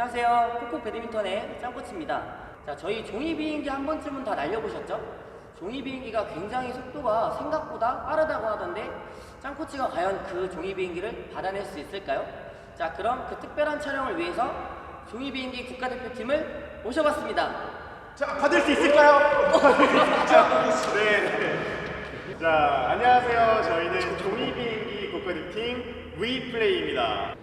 안녕하세요. 코코 배드민턴의 짱코치입니다. 자, 저희 종이 비행기 한 번쯤은 다 날려보셨죠? 종이 비행기가 굉장히 속도가 생각보다 빠르다고 하던데 짱코치가 과연 그 종이 비행기를 받아낼 수 있을까요? 자, 그럼 그 특별한 촬영을 위해서 종이 비행기 국가대표팀을 모셔봤습니다. 자, 받을 수 있을까요? 네. 자, 안녕하세요. 저희는 종이 비행기 국가대표팀 위플레이입니다.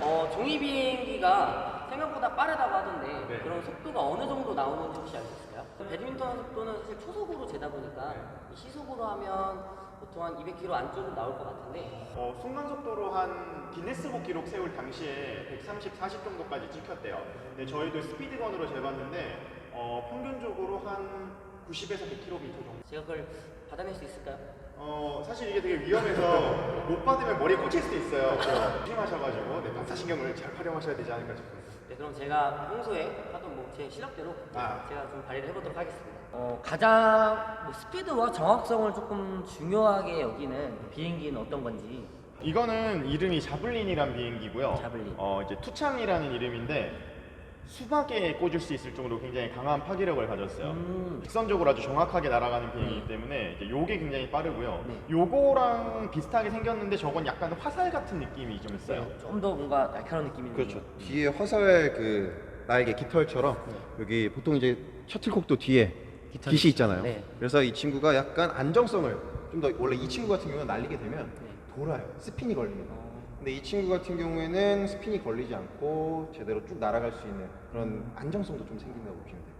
어, 종이 비행기가 생각보다 빠르다고 하던데 네. 그런 속도가 어느 정도 나오는지 혹시 알고 있을까요? 배드민턴 속도는 사실 초속으로 재다 보니까 네. 이 시속으로 하면 보통 한 200km 안쪽으로 나올 것 같은데 어, 순간 속도로 한 기네스북 기록 세울 당시에 130, 40 정도까지 찍혔대요. 근데 저희도 스피드건으로 재봤는데 어, 평균적으로 한 90에서 100km 정도. 제가 그걸 받아낼 수 있을까요? 어, 사실 이게 되게 위험해서 못 받으면 머리에 꽂힐 수도 있어요. 조심하셔가지고 네, 반사신경을 잘 활용하셔야 되지 않을까 싶습니다. 네, 그럼 제가 평소에 하던 뭐 제 실력대로 아. 제가 좀 발휘를 해보도록 하겠습니다. 어, 가장 뭐 스피드와 정확성을 조금 중요하게 여기는 비행기는 어떤 건지 이거는 이름이 자블린이란 비행기고요. 자블린. 어 이제 투창이라는 이름인데 수박에 꽂을 수 있을 정도로 굉장히 강한 파괴력을 가졌어요. 음. 직선적으로 아주 정확하게 날아가는 비행이기 때문에 이제 요게 굉장히 빠르고요. 네. 요거랑 비슷하게 생겼는데 저건 약간 화살 같은 느낌이 좀 있어요. 좀 더 뭔가 날카로운 느낌이 있는 그렇죠. 뒤에 화살 그 날개 깃털처럼 여기 보통 이제 셔틀콕도 뒤에 깃털이 깃이 있잖아요. 네. 그래서 이 친구가 약간 안정성을 좀 더 원래 이 친구 같은 경우는 날리게 되면 네. 돌아요. 스핀이 걸립니다. 어. 근데 이 친구 같은 경우에는 스핀이 걸리지 않고 제대로 쭉 날아갈 수 있는 그런 안정성도 좀 생긴다고 보시면 돼요.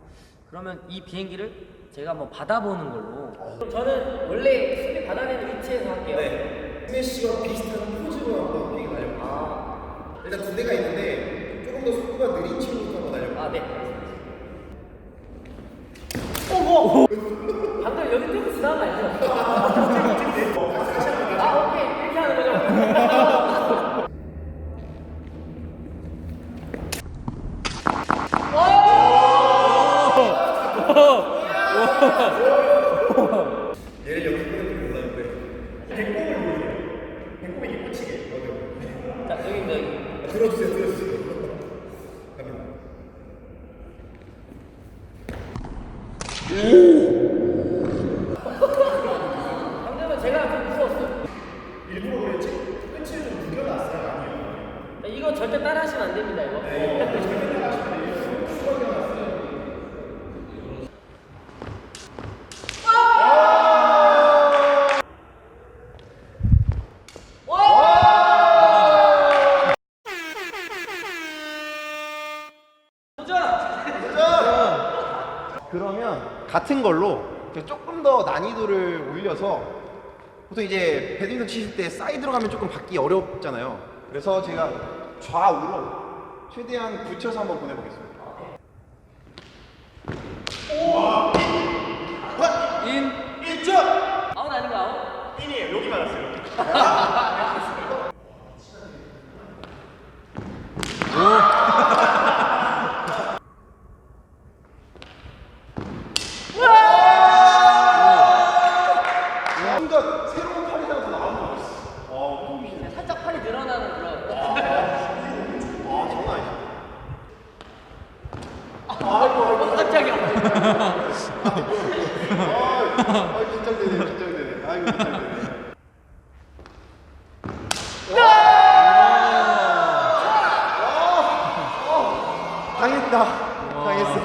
그러면 이 비행기를 제가 한번 받아보는 걸로 그럼 저는 원래 수비 받아내는 위치에서 할게요 네. 스매시와 비슷한 포즈로 한번 비행기 날려볼게요. 아, 일단 두 대가 있는데 조금 더 속도가 느린 친구부터 한번 날려볼게요. 아, 네. 오고! 방금 여기 뚫고 지나간 거 아니죠? 아, 오케이. 이렇게 하는 거죠? 얘를 여기 끄는 몰랐는데 배꼽을 누르세요. 배꼽에 이렇게 꽂히게. 자, 여기입니다, 여기. 들어주세요, 들어주세요. 갑니다. 방금은 제가 좀 무서웠어요. 일부러 그랬지? 끝을 좀 구겨놨어요, 아니요. 자, 이거 절대 따라 하시면 안 됩니다, 이거. 같은 걸로 조금 더 난이도를 올려서 보통 이제 배드민턴 치실 때 사이드로 가면 조금 받기 어렵잖아요. 그래서 제가 좌우로 최대한 붙여서 한번 보내보겠습니다. 인. 1점! 아웃 아닌가, 아웃? 인이에요. 여기 맞았어요. 순간 새로운 팔이랑 더 나오는 거 같았어. 어, 호흡이 살짝 팔이 늘어나는 그런. 아, 장난 아니야. 어, 깜짝이야. 아, 긴장되네, 긴장되네. 아이고, 긴장되네. 당했다. 당했어.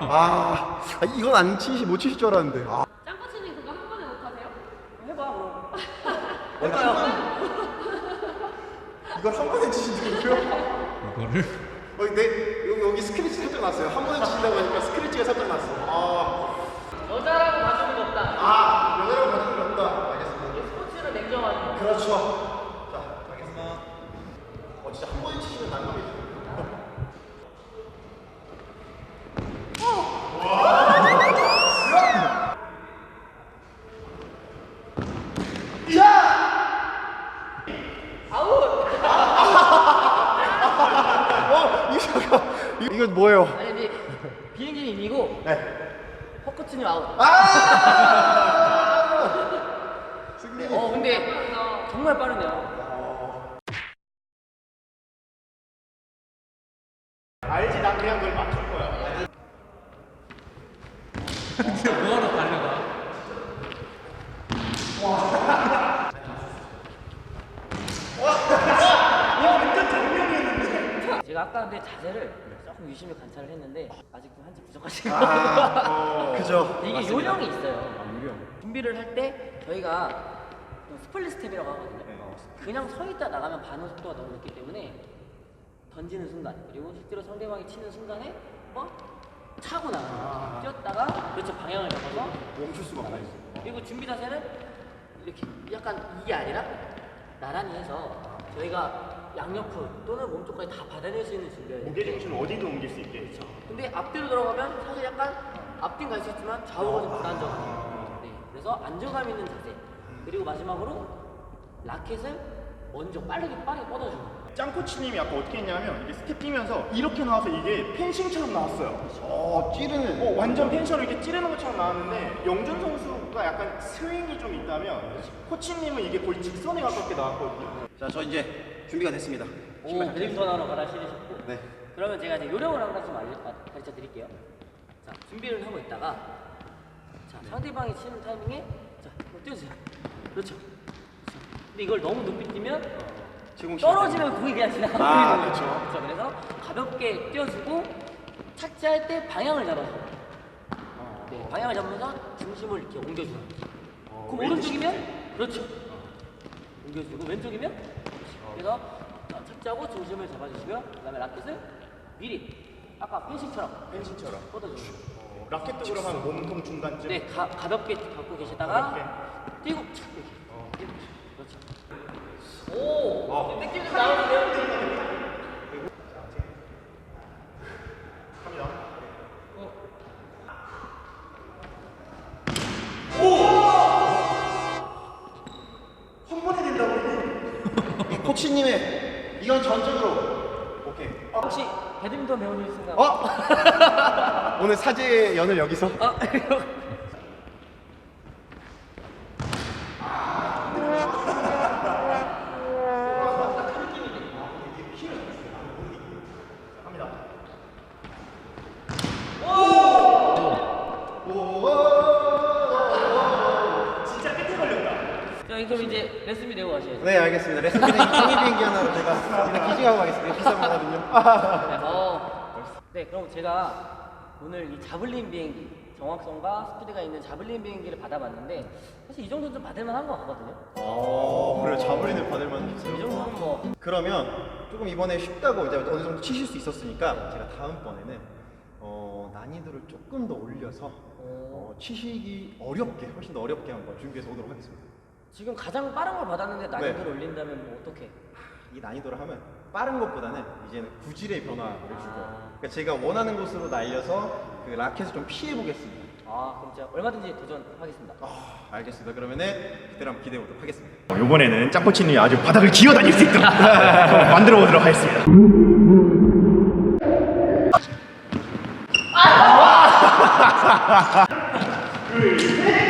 아, 아, 이건 안 치시, 못 치실 줄 알았는데. 아, 짱코치님 그거 한 번에 못하세요? 해봐, 그럼. 이걸 한 번에 치신다고요? 이거를? 어, 내, 여기, 여기 스크래치 살짝 났어요. 한 번에 치신다고 하니까 스크래치가 살짝 났어. 아, 여자라고 봐주는 거 없다. 아, 여자라고 받는 건 없다. 알겠습니다. 스포츠를 냉정하게. 그렇죠. 자, 가겠습니다. 어, 진짜 한 번에 치시면 난감해져. 어, 이거 잠깐. 이거- 이건 뭐예요? 아니, 근데 비행기 이기고 네. 헛코치님 아웃. 승리. 어 근데 정말 빠르네요. 알지 난 그냥 널 맞출 거야. 뭐하러 달려가? 제가 아까 근데 자세를 조금 유심히 관찰을 했는데 아직 좀 한지 부족하신 것 아, 같아요. 그죠. 이게 맞습니다. 요령이 있어요. 아, 요령. 준비를 할 때 저희가 좀 스플릿 스텝이라고 하거든요. 네. 그냥 서 있다 나가면 반응 속도가 너무 높기 때문에 던지는 순간 그리고 실제로 상대방이 치는 순간에 뭐 차고 나가 뛰었다가 그렇죠 방향을 잡아서 멈출 수가 없네. 그리고 준비 자세는 이렇게 약간 이게 아니라 나란히 해서 저희가 양옆으로 또는 몸쪽까지 다 받아낼 수 있는 준비예요. 무게 중심을 어디도 옮길 수 있게. 그렇죠. 근데 앞뒤로 들어가면 사실 약간 앞뒤 갈수 있지만 좌우가 좀 불안정해요. 네. 그래서 안정감 있는 자세. 그리고 마지막으로 라켓을 먼저 빠르게 빠르게 뻗어주는 거예요. 짱코치님이 아까 어떻게 했냐면 이게 스텝 뛰면서 이렇게 나와서 이게 펜싱처럼 나왔어요. 어, 찌르는. 어, 완전 펜션을 이렇게 찌르는 것처럼 나왔는데 영준 선수가 약간 스윙이 좀 있다면 코치님은 이게 거의 직선에 가깝게 나왔거든요. 자, 저 이제 준비가 됐습니다. 오, 하러 가라 신으셨고. 네. 그러면 제가 이제 요령을 한 가지 좀 알려, 아, 가르쳐 드릴게요. 자, 준비를 하고 있다가 자, 상대방이 치는 타이밍에 자, 한번 뛰어주세요. 그렇죠. 그렇죠. 근데 이걸 너무 높이 뛰면 제공 떨어지면 공이 그냥 지나가는 아, 거예요. 그렇죠. 그렇죠. 그래서 가볍게 뛰어주고 착지할 때 방향을 잡아줘요. 네, 방향을 잡으면서 중심을 이렇게 옮겨줘요. 그럼 오른쪽이면 그렇죠. 옮겨주고 왼쪽이면 그래서 자, 착지하고 중심을 잡아주시고요. 그 다음에 라켓을 미리 아까 펜싱처럼 펜싱처럼. 뻗어주시고 어, 라켓도 그럼 한 몸통 중간쯤. 네 가, 가볍게 갖고 계시다가 뛰고 착 이렇게 뛰고 그렇죠. 오 느낌 좀 나오는데요? 갑니다. 이 코치님의 이건 전적으로. 오케이. 혹시 배드민턴 배우는 생각? 어? 오늘 사제 연을 여기서? 아, 진짜 끝에 걸렸다. 자, 그럼 이제 레슨비 내고 가셔야죠. 네, 알겠습니다. 레슨비는 종이 비행기 하나로 제가 이렇게 기증하고 가겠습니다. 비싼 거거든요. 어. 네, 그럼 제가 오늘 이 자블린 비행기 정확성과 스피드가 있는 자블린 비행기를 받아봤는데 사실 이 정도는 좀 받을만한 것 같거든요. 어, 그래요. 자부린을 받을 만한 게이 있어요. 정도는 뭐 그러면 조금 이번에 쉽다고 이제 어느 정도 치실 수 있었으니까 제가 다음번에는 어, 난이도를 조금 더 올려서 어, 치시기 어렵게 훨씬 더 어렵게 한번 준비해서 오도록 하겠습니다. 지금 가장 빠른 걸 받았는데 난이도를 네. 올린다면 뭐 어떻게? 이 난이도를 하면 빠른 것보다는 이제는 구질의 변화를 주고 아. 그러니까 제가 원하는 곳으로 날려서 그 라켓을 좀 피해 보겠습니다. 아, 그럼 제가 얼마든지 도전하겠습니다. 아, 알겠습니다. 그러면은 그때를 한번 기대해 보도록 하겠습니다. 이번에는 짱코치님이 아주 바닥을 기어다닐 수 있도록 만들어 보도록 하겠습니다.